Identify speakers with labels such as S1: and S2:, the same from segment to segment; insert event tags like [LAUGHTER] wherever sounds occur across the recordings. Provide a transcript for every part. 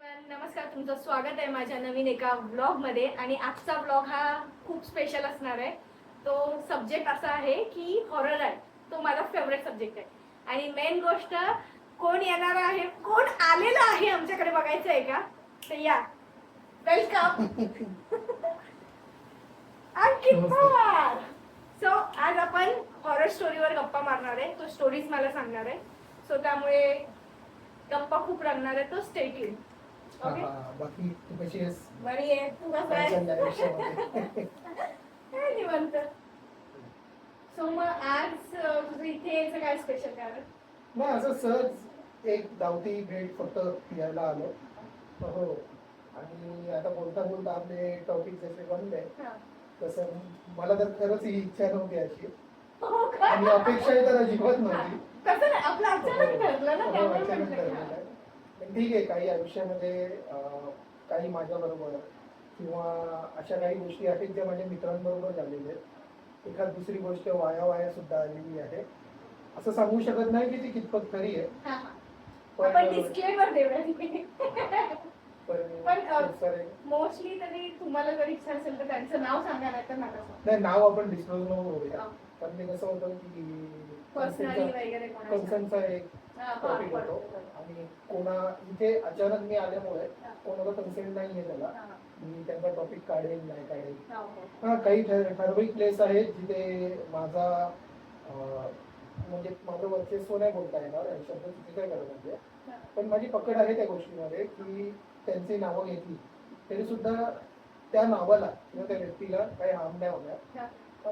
S1: नमस्कार. तुमचं स्वागत आहे माझ्या नवीन एका ब्लॉगमध्ये आणि आजचा ब्लॉग हा खूप स्पेशल असणार आहे. तो सब्जेक्ट असा आहे की हॉरर आहे. तो माझा फेवरेट सब्जेक्ट आहे. आणि मेन गोष्ट कोण येणार आहे? कोण आलेलं आहे आमच्याकडे बघायचं आहे का? तर या. वेलकम [LAUGHS] अंकित पवार. सो आज आपण हॉरर स्टोरीवर गप्पा मारणार आहे. तो स्टोरीज मला सांगणार आहे. सो त्यामुळे गप्पा खूप रंगणार आहे. तो स्टेट येईल ओके.
S2: बाकी तू कशी आहेस?
S1: बरी आहे. तू कसं
S2: काय
S1: आहे
S2: चाललंय आयुष्यामध्ये?
S1: काय निवांत? सो मग आज अं, तुझं इथे यायचं काय स्पेशल कारण?
S2: नाही असं सहज एक धावती भेट फक्त यायला आलो. हो. आणि आता बोलता बोलता आपले टॉपिक जसे बनले
S1: हा.
S2: तसं मला तर खरंच ही इच्छा नव्हती अशी.
S1: हो?
S2: आणि अपेक्षाही तर अजिबात नव्हती.
S1: कसं आपलं अचानक ठरलं ना
S2: हो,
S1: त्यामुळे
S2: अचानक
S1: म्हटलं
S2: ठरलेलं
S1: की
S2: आहे. पण ठीक आहे काही आयुष्यामध्ये काही माझ्या बरोबर किंवा अशा काही गोष्टी आहेत ज्या माझ्या मित्रांबरोबर झालेल्या आहेत. एखाद दुसरी गोष्ट वाया वाया सुद्धा आलेली आहे. असं सांगू शकत नाही की ती कितपत खरी आहे. पण
S1: मोस्टली तरी तुम्हाला जर इच्छा असेल तर त्यांचं नाव सांगा नाही तर
S2: नाव आपण डिस्क्लोज नको करूया. पण ते कसं होतं की
S1: पर्सनली वगैरे
S2: एक टॉपिक होतो. आणि कोणा इथे अचानक मी आल्यामुळे. कोणाला कन्सेंट नाहीये त्याला
S1: हा,
S2: मी त्यांचा टॉपिक काढेल नाही काढेल
S1: हा, हो.
S2: हा काही ठर- ठराविक प्लेस आहेत जिथे माझा म्हणजे माझं वर्चस्व नाही बोलता येणार शब्द चुकीचा आहे खरं म्हणजे. पण माझी पकड आहे त्या गोष्टीमध्ये की त्यांची नावं घेतली तरी सुद्धा त्या नावाला किंवा त्या व्यक्तीला काही हार्म नाही होणार.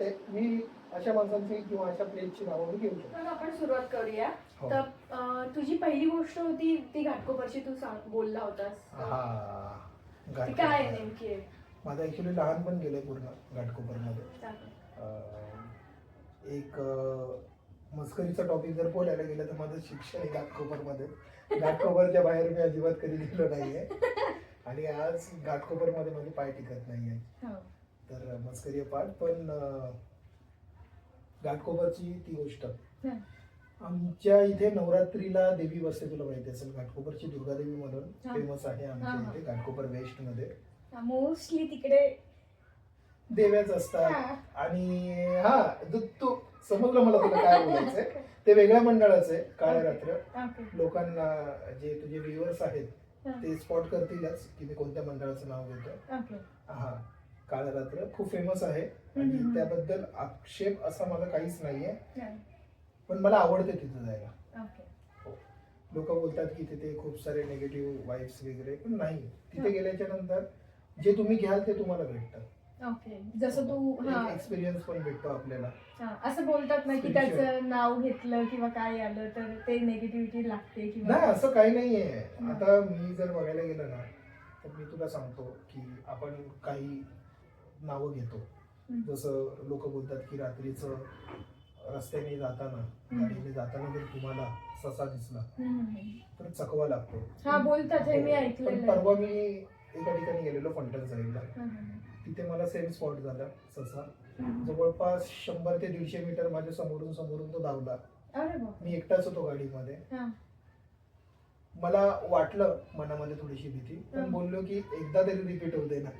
S2: ते मी अशा माणसांची किंवा अशा प्लेसची नावं मी घेऊ शकतो.
S1: तर आपण सुरुवात करूया.
S2: हो.
S1: तर अं, तुझी पहिली गोष्ट होती ती घाटकोपरची तू सांग बोलला होतास.
S2: हा.
S1: ती काय आहे नेमकी? आहे?
S2: माझं ऍक्च्युली लहानपण गेलंय पूर्ण घाटकोपरमध्ये.
S1: सांग.
S2: अं, एक अं, मस्करीचा टॉपिक जर बोलायला गेलं तर माझं शिक्षण आहे घाटकोपरमध्ये. घाटकोपरच्या बाहेर मी अजिबात कधी गेलो नाहीये. आणि आज घाटकोपरमध्ये माझे पाय टिकत नाहीये.
S1: हो.
S2: तर मस्करी पाठ. पण अं, घाटकोपरची ती गोष्ट. आमच्या इथे नवरात्रीला देवी बसते तुला माहिती असेल घाटकोपरची दुर्गादेवी म्हणून
S1: हा.
S2: फेमस आहे आमच्या. इथे घाटकोपर वेस्टमध्ये
S1: मोस्टली तिकडे
S2: देव्याच असतात. आणि हा तू समजलं मला तुला काय बोलायचंय ते वेगळ्या मंडळाचं आहे काळ्या रात्र. लोकांना जे तुझे व्ह्युअर्स आहेत. ते स्पॉट करतीलच की मी कोणत्या मंडळाचं नाव घेतो. हा काळ्या रात्र खूप फेमस आहे आणि. त्याबद्दल आक्षेप असा माझा काहीच नाहीये
S1: नाही.
S2: पण मला आवडते तिथं जायला
S1: ओके.
S2: लोक बोलतात की तिथे खूप सारे निगेटिव्ह वाईब्स वगैरे पण नाही तिथे
S1: हा.
S2: गेल्याच्यानंतर जे तुम्ही घ्याल ते तुम्हाला भेटतं
S1: ओके जसं तू हा
S2: एक्सपिरियन्स पण भेटतो आपल्याला
S1: हा. असं बोलतात ना की. त्याचं नाव घेतलं किंवा काय आलं तर ते नेगेटिव्हिटी लागते किंवा
S2: नाही असं काही नाहीये. आता मी जर बघायला गेलं ना तर मी तुला सांगतो की आपण काही नावं घेतो. जसं लोक बोलतात की रात्रीचं रस्त्याने जाताना. गाडीने जाताना जर तुम्हाला ससा दिसला. तर चकवा लागतो
S1: हा बोलतात हे मी
S2: हो. परवा मी एका ठिकाणी गेलेलो फंटन साईडला. तिथे मला सेम स्पॉट झाला ससा. जवळपास शंभर ते दीडशे मीटर माझ्या समोरून समोरून तो धावला. मी एकटाच होतो गाडीमध्ये. मला वाटलं मनामध्ये थोडीशी भीती पण. बोललो की एकदा तरी रिपीट होते ना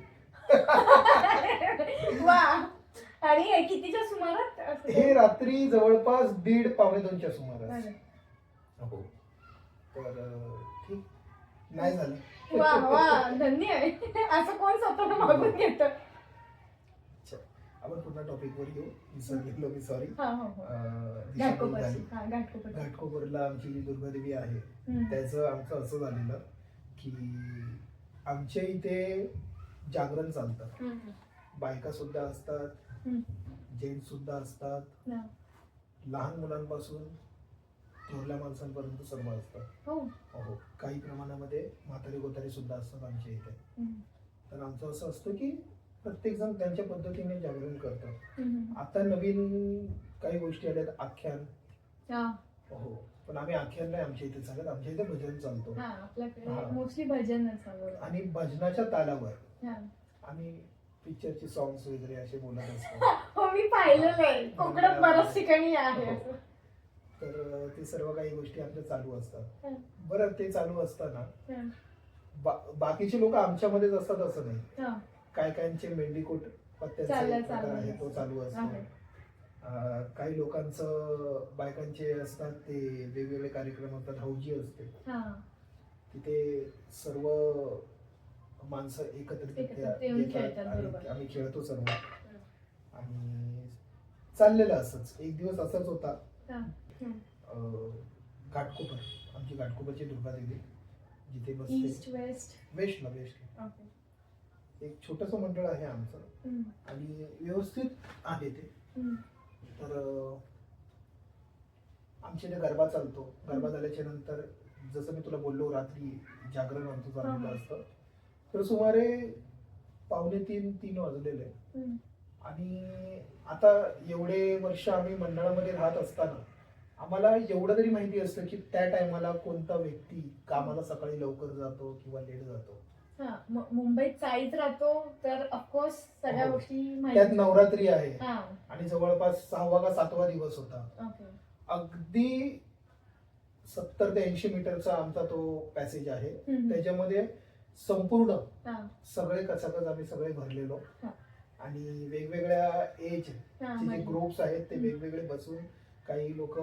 S1: वा. आणि हे कितीच्या सुमारात?
S2: हे रात्री जवळपास दीड पावणे दोनच्या सुमारास.
S1: अरे.
S2: हो. तर ठीक. नाही झालं.
S1: वा वा. धन्य आहे. असं कोण स्वतःला मागून घेत.
S2: आपण पुन्हा टॉपिक वर येऊ. विसरलेलो मी सॉरी
S1: हा हो
S2: घाटकोपरला आमची जी दुर्गादेवी आहे. त्याचं आमचं असं झालेलं की आमच्या इथे जागरण चालतं. बायका सुद्धा असतात. जेंट्स सुद्धा असतात. लहान मुलांपासून थोरल्या माणसांपर्यंत सर्व असतात
S1: हो
S2: हो काही प्रमाणामध्ये म्हातारी गोतारी सुद्धा असतात आमच्या इथे. तर आमचं असं असतं की प्रत्येक जण त्यांच्या पद्धतीने जागरण करतं
S1: हम्म.
S2: आता नवीन काही गोष्टी आल्यात आख्यान
S1: हो
S2: पण आम्ही आख्यान नाही आमच्या इथे चालत आमच्या इथे भजन चालतो
S1: हा आपल्याकडे
S2: हा.
S1: मोस्टली भजन
S2: आणि भजनाच्या तालावर
S1: हा.
S2: आम्ही पिक्चरचे सॉंग्स वगैरे असे बोलत असतो [LAUGHS]
S1: हो मी पाहिलेलं आहे कोकणात बऱ्याच ठिकाणी आहे
S2: हो.
S1: असं.
S2: तर ते सर्व काही गोष्टी आपल्या चालू असतात
S1: हं.
S2: बरं ते चालू असताना
S1: हं.
S2: बा- बाकीचे लोक आमच्यामध्येच असतात असं नाही
S1: हा
S2: काय कायचे मेंढीकोट पत्त्याचे
S1: चाललं-
S2: प्रकार
S1: चाललं
S2: आहे तो चालू असतो
S1: आहे.
S2: काही लोकांचं बायकांचे असतात ते वेगवेगळे कार्यक्रम असतात हौजी असते.
S1: हा.
S2: तिथे सर्व माणसं एकत्रित येतात. आम्ही खेळतो सर्व. आणि चाललेलं असंच. एक दिवस असाच होता. घाटकोपर. आमची घाटकोपरची दुर्गा देवी. जिथे बसते.
S1: वेस्ट
S2: वेस्टला वेस्ट एक छोटस मंडळ आहे आमचं. आणि व्यवस्थित आहे ते. तर आमच्या इथे गरबा चालतो गरबा झाल्याच्यानंतर जसं मी तुला बोललो रात्री जागरण आमचं चाललेलं. असतं तर सुमारे पावणे तीन तीन वाजलेले. आणि आता एवढे वर्ष आम्ही मंडळामध्ये राहत असताना आम्हाला एवढं तरी माहिती असतं की त्या टायमाला कोणता व्यक्ती कामाला सकाळी लवकर जातो किंवा लेट जातो
S1: हा म- मुंबईत चाळीत राहतो तर ऑफकोर्स सगळ्या
S2: हो.
S1: गोष्टी
S2: त्यात
S1: माहिती
S2: नवरात्री आहे
S1: हा
S2: आणि जवळपास सहावा का सातवा दिवस होता
S1: ओके
S2: अगदी सत्तर ते ऐंशी मीटरचा आमचा तो पॅसेज आहे
S1: हम्म.
S2: त्याच्यामध्ये संपूर्ण
S1: हा
S2: सगळे कचाकच आम्ही सगळे भरलेलो
S1: हा.
S2: आणि वेगवेगळ्या एज
S1: हा,
S2: जे
S1: माहिती.
S2: ग्रुप्स आहेत ते
S1: हम्म.
S2: वेगवेगळे बसून काही लोक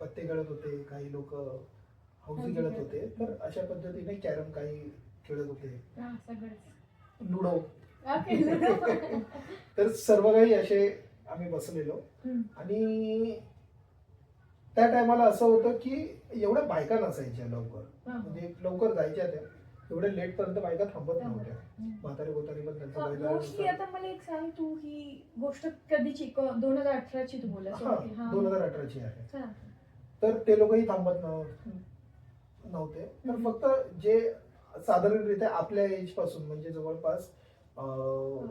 S2: पत्ते खेळत होते काही लोक हौसी
S1: हौसी
S2: खेळत
S1: खेळत.
S2: होते तर अशा पद्धतीने कॅरम काही खेळत होते.
S1: हा, सगळंच.
S2: लुडो.
S1: ओके. [LAUGHS]
S2: तर सर्व काही असे आम्ही बसलेलो.
S1: हम्म.
S2: आणि त्या टायमाला असं होतं की एवढ्या बायका नसायच्या लवकर.
S1: हा.
S2: म्हणजे लवकर जायच्या त्या. एवढ्या लेट पर्यंत बायका थांबत नव्हत्या.
S1: हम्म.
S2: म्हातारे गोतारे पण त्यांचं
S1: मोस्टली आता मला एक सांग तू ही गोष्ट कधीची? दोन हजार अठराची तू बोलत
S2: हा दोन हजार अठराची आहे. तर ते लोकही थांबत नव्ह- नव्हते. तर. फक्त जे साधारणरित्या आपल्या एजपासून म्हणजे जवळपास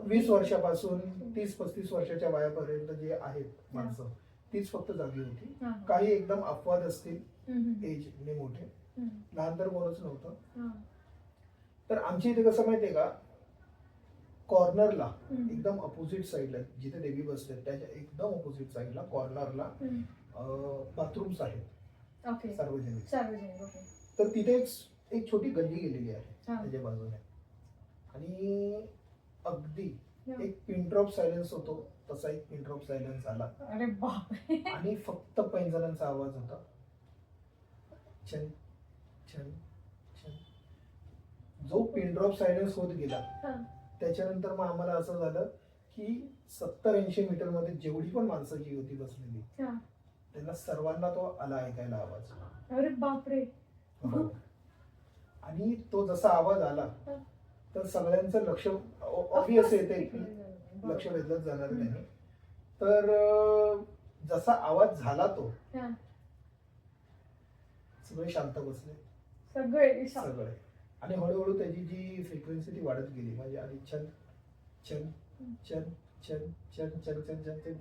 S2: वीस वर्षापासून तीस पस्तीस वर्षाच्या वयापर्यंत जे आहेत माणसं तीच फक्त जागी होती. काही एकदम अपवाद असतील एज ने मोठे. लहान तर कोणच नव्हतं. तर आमच्या इथे कसं माहितीये का? कॉर्नरला एकदम अपोजिट साईडला जिथे देवी बसते त्याच्या एकदम अपोजिट साईडला कॉर्नरला बाथरूम्स आहेत. सार्वजनिक. तर तिथे एक छोटी गल्ली गेलेली आहे
S1: हा.
S2: त्याच्या बाजूने आणि अगदी
S1: हा.
S2: एक पिन ड्रॉप सायलेन्स होतो तसा एक पिन ड्रॉप सायलेन्स आला
S1: अरे बापरे
S2: आणि फक्त पैंजणांचा आवाज होता छन छन छन जो पिन ड्रॉप सायलेन्स होत गेला
S1: हा.
S2: त्याच्यानंतर मग आम्हाला असं झालं की सत्तर ऐंशी मीटरमध्ये जेवढी पण माणसं जी होती बसलेली
S1: हा.
S2: त्यांना सर्वांना तो आला ऐकायला आवाज
S1: अरे बापरे.
S2: आणि तो जसा आवाज आला. तर सगळ्यांचं लक्ष ऑब्विस येते की लक्ष वेधलंच जाणार. नाही तर जसा आवाज झाला तो. सगळे शांत बसले
S1: सगळे
S2: सगळे आणि हळूहळू त्याची जी फ्रिक्वेन्सी ती वाढत गेली म्हणजे आधी छन छन छन छन छन छन छन छन छन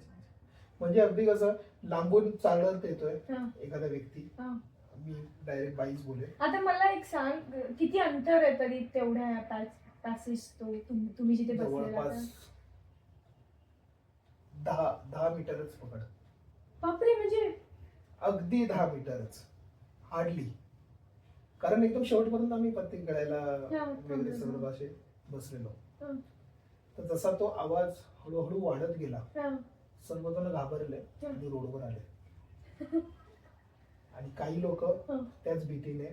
S2: म्हणजे अगदी कसं लांबून चालत येतोय. एखादा व्यक्ती. मी डायरेक्ट बाईच बोले
S1: आता मला एक सांग किती अंतर आहे तरी तेवढ्या पॅसेज तो तुम- तुम्ही जिथे बसलेला
S2: जवळपास
S1: आता?
S2: दहा दहा मीटरच पकड
S1: बापरे म्हणजे
S2: अगदी दहा मीटरच हार्डली कारण एकदम शेवटपर्यंत आम्ही पत्ते खेळायला
S1: हा,
S2: वगैरे
S1: हा.
S2: असे बसलेलो
S1: हा.
S2: तर जसा तो आवाज हळूहळू वाढत गेला
S1: हा.
S2: सर्वजण घाबरले
S1: हा.
S2: आणि रोडवर आले [LAUGHS] आणि काही लोक
S1: हा.
S2: त्याच भीतीने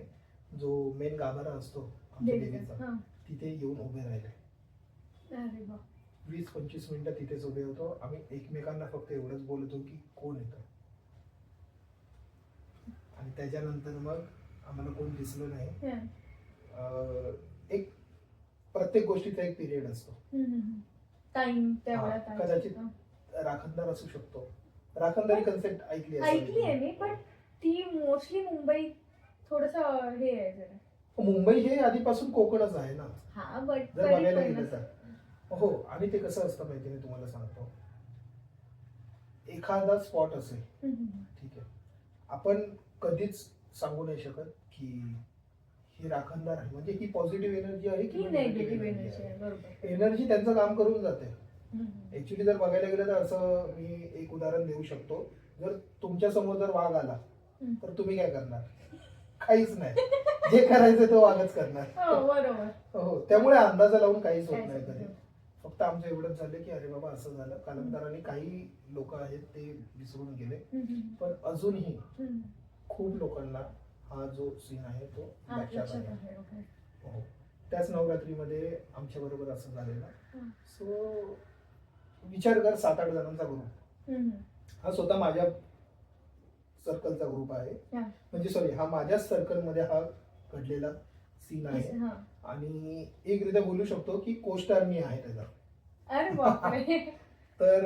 S2: जो मेन गाभारा असतो आमच्या
S1: देवीचा.
S2: देवीचा
S1: हा.
S2: तिथे येऊन उभे राहिले
S1: अरे.
S2: वीस पंचवीस मिनिटं तिथेच उभे होतो आम्ही एकमेकांना फक्त एवढंच बोलतो की कोण येतं आणि त्याच्यानंतर मग आम्हाला कोण दिसलं नाही
S1: हा.
S2: अं, एक प्रत्येक गोष्टीचा एक पिरियड असतो
S1: हम्म, हम्म, हम्म. टाइम तेवढा
S2: हा,
S1: टाइम
S2: कदाचित. राखणदार असू शकतो राखणदारी कन्सेप्ट ऐकली असेल.
S1: ऐकली आहे मी पण ती मोस्टली मुंबईत थोडस हे आहे जरा.
S2: मुंबई हे आधीपासून कोकणच आहे ना.
S1: हा बट
S2: जर बघायला गेलं. तर. हो आणि ते कसं असतं माहिती मी तुम्हाला सांगतो. एखादा स्पॉट असेल ठीक आहे. आपण कधीच सांगू नाही शकत की ही राखणदार आहे. म्हणजे ही पॉझिटिव्ह एनर्जी आहे
S1: की नेगेटिव्ह एनर्जी आहे? बरोबर.
S2: एनर्जी त्यांचं काम करून जाते. ऍक्च्युली जर बघायला गेलं तर असं मी एक उदाहरण देऊ शकतो. जर तुमच्यासमोर जर वाघ आला. तर तुम्ही काय करणार? काहीच नाही. जे करायचं तो वागच करणार.
S1: हो बरोबर.
S2: हो त्यामुळे अंदाजा लावून काहीच होत नाही कधी. फक्त आमचं एवढंच झालं की अरे बाबा असं झालं. कालांतराने काही लोक आहेत ते विसरून गेले. पण अजूनही. खूप लोकांना हा जो सीन आहे तो
S1: हा,
S2: लक्षात आहे. हो. त्याच नवरात्रीमध्ये आमच्या बरोबर असं झालेलं.
S1: हं.
S2: सो विचार कर सात आठ जणांचा ग्रुप हा स्वतः माझ्या सर्कलचा ग्रुप आहे. म्हणजे सॉरी हा माझ्याच सर्कलमध्ये हा घडलेला सीन आहे. आणि एक रित्या बोलू शकतो की कोस्टार मी आहे त्याचा. [LAUGHS] तर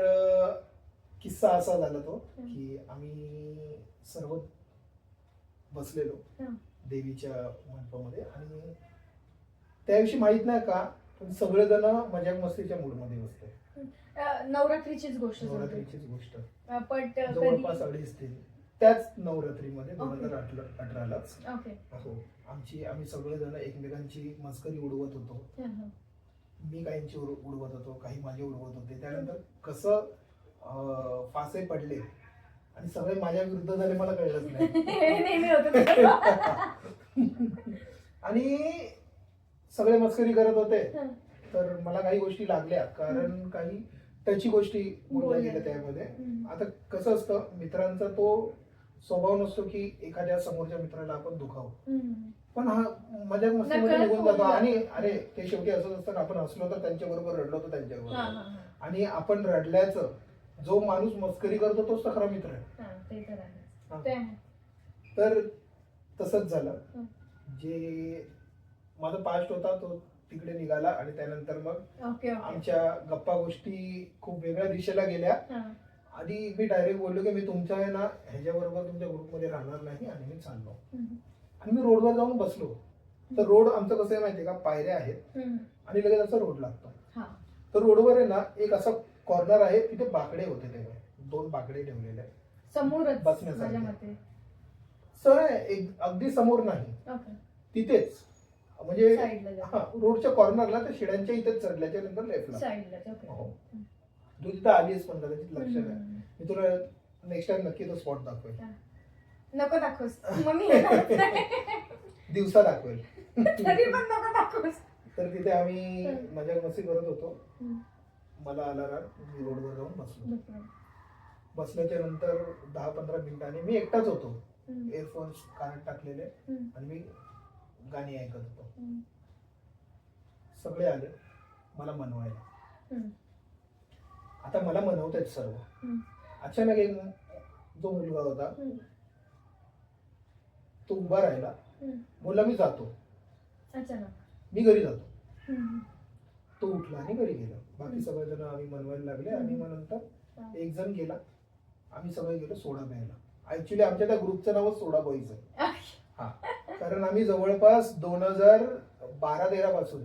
S2: किस्सा असा झाला तो. की आम्ही सर्व बसलेलो. देवीच्या मंडपामध्ये. आणि त्या दिवशी माहीत नाही का पण सगळेजण मजाक मस्तीच्या मूडमध्ये बसले.
S1: अं, नवरात्रीचीच गोष्ट
S2: नवरात्रीचीच गोष्ट.
S1: पण
S2: जवळपास अडीच तीन त्याच नवरात्रीमध्ये दोन. हजार अठरा अठरालाच.
S1: ओके
S2: हो. आमची आम्ही सगळेजण एकमेकांची मस्करी उडवत होतो. मी काहींची उड- उडवत होतो काही माझे उडवत होते. त्यानंतर कसं अं, फासे पडले आणि सगळे माझ्या विरुद्ध झाले मला कळलंच नाही. [LAUGHS]
S1: नेहमी होत [LAUGHS]
S2: आणि सगळे मस्करी करत होते.
S1: हं.
S2: तर मला काही गोष्टी लागल्या. कारण काही त्याची गोष्टी बोलल्या
S1: बोलल्या.
S2: गेल्या त्यामध्ये. आता कसं असतं मित्रांचा तो स्वभाव नसतो की एखाद्या समोरच्या मित्राला आपण दुखावं. पण हा मजा मस्तीमध्ये
S1: नकळत
S2: निघून जातो. आणि अरे ते शेवटी असंच असतं आपण हसलो तर त्यांच्या बरोबर रडलो तर त्यांच्या बरोबर. आणि आपण रडल्याचं जो माणूस मस्करी करतो तोच तर खरा मित्र आहे.
S1: हा, तर
S2: तसंच झालं. जे माझा पास्ट होता तो तिकडे निघाला आणि त्यानंतर मग आमच्या गप्पा गोष्टी खूप वेगळ्या दिशेला गेल्या. आधी मी डायरेक्ट बोललो की मी तुमच्या आहे ना ह्याच्याबरोबर तुमच्या ग्रुपमध्ये राहणार नाही आणि मी चाललो. आणि मी रोडवर जाऊन बसलो. तर रोड आमचं कसं आहे माहितीये का? पायऱ्या आहेत. आणि लगेच असं रोड लागतो.
S1: हा.
S2: तर रोडवर आहे ना एक असा कॉर्नर आहे तिथे बाकडे होते तेव्हा. दोन बाकडे ठेवलेले आहेत. बसण्यासाठी. सर एक अगदी समोर नाही. तिथेच. म्हणजे हा रोडच्या कॉर्नरला त्या शिड्यांच्या इथेच चढल्याच्या नंतर लेफ्टला तू तिथं आलीस पण कदाचित लक्ष नाही
S1: हम्म.
S2: मी तुला नेक्स्ट टाइम नक्की तो स्पॉट दाखवेल
S1: नको दाखवस [LAUGHS] मग मी येणारच नाही.
S2: दिवसा दाखवेल [LAUGHS]
S1: तरी पण नको दाखवस
S2: तर तिथे आम्ही. मजा मस्ती करत होतो. मला आला मी रोडवर जाऊन बसलो बसल्याच्या नंतर दहा पंधरा मिनिटांनी मी एकटाच होतो. एअरफोन्स कानात टाकलेले. आणि मी गाणी ऐकत होतो. सगळे आले मला मनवायला. आता मला मनवत आहेत सर्व.
S1: हम्म.
S2: अचानक एक जो मुलगा होता
S1: हम्म.
S2: तो उभा राहिला.
S1: हम्म.
S2: बोलला मी जातो.
S1: अचानक.
S2: मी घरी जातो.
S1: हम्म.
S2: तो उठला आणि घरी गेला. बाकी
S1: हम्म.
S2: सगळेजण आम्ही मनवायला लागले आणि मग नंतर. एक जण गेला. आम्ही सगळे गेलो सोडा प्यायला. ऍक्च्युली आमच्या त्या ग्रुपचं नावच सोडा बॉईज आहे. [LAUGHS] हा. कारण आम्ही जवळपास दोन हजार बारा तेरा पासून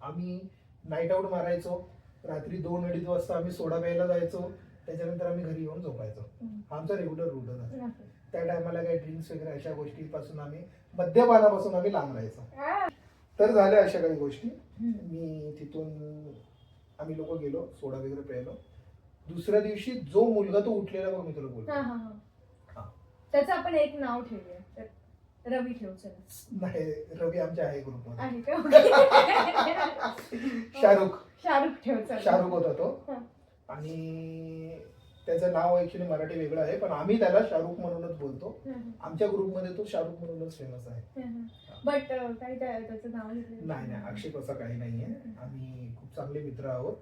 S2: आम्ही नाईट आऊट मारायचो. रात्री दोन अडीच वाजता आम्ही सोडा प्यायला जायचो. त्याच्यानंतर आम्ही घरी येऊन झोपायचो. आमचा रेग्युलर रूट होता. त्या टायमाला काही ड्रिंक्स वगैरे अशा गोष्टीपासून आम्ही मद्यपानापासून आम्ही लांब राहायचो. तर झाल्या अशा काही गोष्टी. मी तिथून आम्ही लोक गेलो सोडा वगैरे प्यायलो. दुसऱ्या दिवशी जो मुलगा तो उठलेला बघ मी तुला बोलतो.
S1: त्याचं आपण एक नाव ठेवूया. रवी ठेवू चला.
S2: नाही रवी आमच्या आहे
S1: का? [LAUGHS]
S2: शाहरुख.
S1: शाहरुख ठेव चला.
S2: शाहरुख होता तो.
S1: हा.
S2: आणि त्याचं नाव ऍक्च्युली मराठी वेगळं आहे पण आम्ही त्याला शाहरुख म्हणूनच बोलतो. आमच्या ग्रुपमध्ये तो शाहरुख म्हणूनच फेमस आहे.
S1: बट काही त्या- त्याचं नाव
S2: नाही नाही आक्षेप असा काही नाहीये आम्ही खूप चांगले मित्र आहोत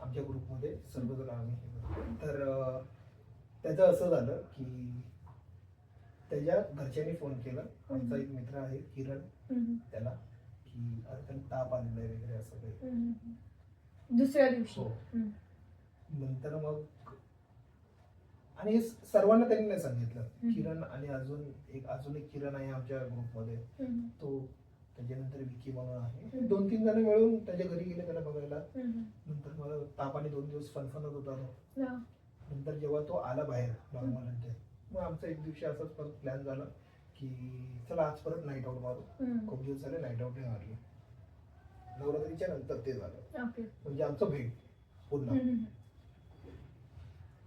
S2: आमच्या ग्रुपमध्ये सर्वजण आम्ही हे करतो. तर अं, त्याचं असं झालं की त्याच्या घरच्यांनी फोन केला आमचा एक मित्र आहे किरण. त्याला की ताप आलेला आहे वगैरे असं काही.
S1: दुसऱ्या दिवशी
S2: हो. नंतर मग आणि हे सर्वांना त्यांनी नाही सांगितलं. किरण आणि अजून एक अजून एक किरण आहे आमच्या ग्रुपमध्ये. तो त्याच्यानंतर विकी म्हणून आहे. दोन तीन जण मिळून त्याच्या घरी गेले त्याला बघायला. नंतर मला तापाने दोन दिवस फणफणत होता तो. नंतर जेव्हा तो आला बाहेर नॉर्मल मग आमचा एक दिवशी असाच परत प्लॅन झाला की चला आज परत नाईट आऊट मारू. खूप दिवस झाले नाईट आऊट नाही मारली. नवरात्रीच्या नंतर ते झालं. म्हणजे आमचं भेट पुन्हा.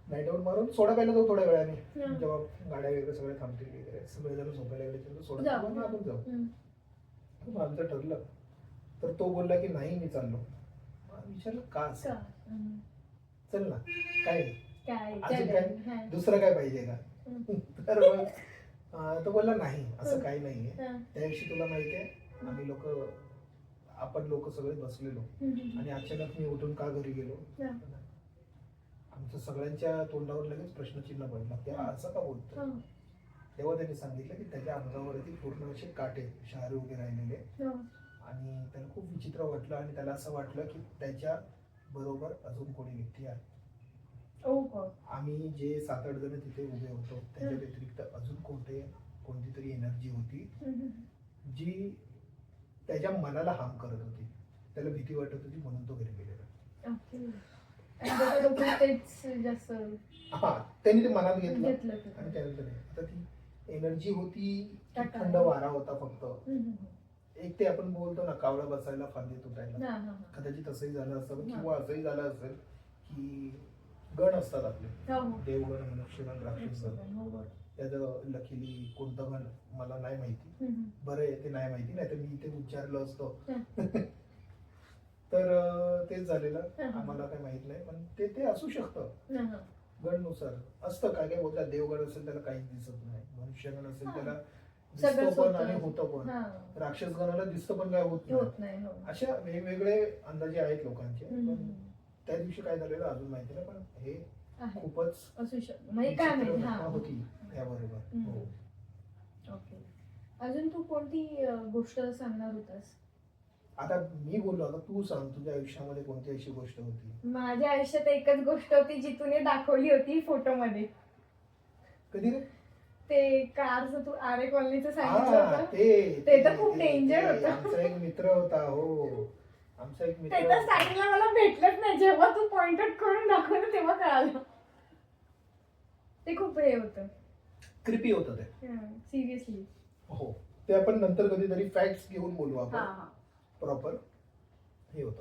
S2: नाईट आउट मारून सोडा प्यायला जाऊ थोड्या वेळाने. जेव्हा गाड्या वगैरे सगळे थांबतील वगैरे सगळे जण झोपायला गेले सोडा. आपण जाऊ. आमचं ठरलं. तर तो बोलला की नाही मी चाललो. विचारलं का. चल ना. काय. दुसरं काय पाहिजे का. [LAUGHS] तर मग अं, तो बोलला नाही असं. काही नाहीये
S1: हा.
S2: त्या दिवशी तुला माहिती आहे आम्ही लोक आपण लोक सगळे बसलेलो. आणि अचानक मी उठून का घरी गेलो
S1: हा.
S2: आमच्या सगळ्यांच्या तोंडावर लगेच प्रश्नचिन्ह पडला त्या असं का बोलतो
S1: हा.
S2: तेव्हा त्यांनी सांगितलं की त्याच्या अंगावरती पूर्ण असे काटे शहारे उभे राहिलेले
S1: हा.
S2: आणि त्याला खूप विचित्र वाटलं आणि त्याला असं वाटलं की त्याच्या बरोबर अजून कोणी व्यक्ती आहे. आम्ही जे सात आठ जण तिथे उभे होतो त्याच्या
S1: हं.
S2: व्यतिरिक्त अजून कोणते कोणती तरी एनर्जी होती. जी त्याच्या मनाला हार्म करत होती त्याला भीती वाटत होती म्हणून तो घरी गेलेला हा त्यांनी ते मनात घेतलं आणि त्यानंतर हे. आता ती एनर्जी होती. थंड वारा होता फक्त. एक ते आपण बोलतो ना कावळा बसायला फांदी तुटायला
S1: हा, हा, हा.
S2: कदाचित असंही झालं असेल
S1: हा.
S2: किंवा असंही झालं असेल की गण असतात आपले
S1: हो.
S2: देवगण मनुष्यगण राक्षसगण
S1: हो.
S2: त्याचं लकीली कोणतं गण मला नाही माहिती. बरं आहे ते नाही माहिती नाही तर मी इथे उच्चारलं असतो. [LAUGHS] तर तेच झालेलं. आम्हाला काही माहीत नाही पण ते ते असू शकतं. गणनुसार असतं काय काय बोलतात देवगण असेल त्याला काहीच दिसत नाही मनुष्यगण असेल. त्याला दिसतं पण. आणि होतं पण. राक्षसगणाला दिसतं पण काय होत नाही
S1: हो
S2: अशा वेगवेगळे अंदाजे आहेत लोकांचे त्या दिवशी काय झालेलं अजून माहिती नाही पण हे
S1: आहे.
S2: खूपच
S1: असू शकतं म्हणजे काय
S2: विचित्र
S1: माहिती?
S2: घटना
S1: हा.
S2: होती त्याबरोबर
S1: हम्म.
S2: हो.
S1: ओके. अजून तू कोणती अं, गोष्ट सांगणार होतास?
S2: आता मी बोललो आता तू सांग तुझ्या आयुष्यामध्ये कोणती अशी गोष्ट होती?
S1: माझ्या आयुष्यात एकच गोष्ट होती जी तुने दाखवली होती फोटो मध्ये
S2: कधी रे?
S1: ते कारचं तू आरे कॉलनीचं सांगितलं होतं.
S2: ते
S1: ते तर खूप danger
S2: ते
S1: होतं.
S2: आमचा एक मित्र होता हो. आमचा एक
S1: ते
S2: मित्र
S1: तर. स्टार्टिंगला मला भेटलंच नाही. जेव्हा तू पॉइंट आउट करून दाखवलं तेव्हा कळालं. ते खूप हे होतं.
S2: क्रिपी होतं ते.
S1: सिरियसली
S2: हो. ते आपण नंतर कधीतरी फॅक्ट्स घेऊन बोलू
S1: हा
S2: आपण.
S1: हा
S2: प्रॉपर हे होतं.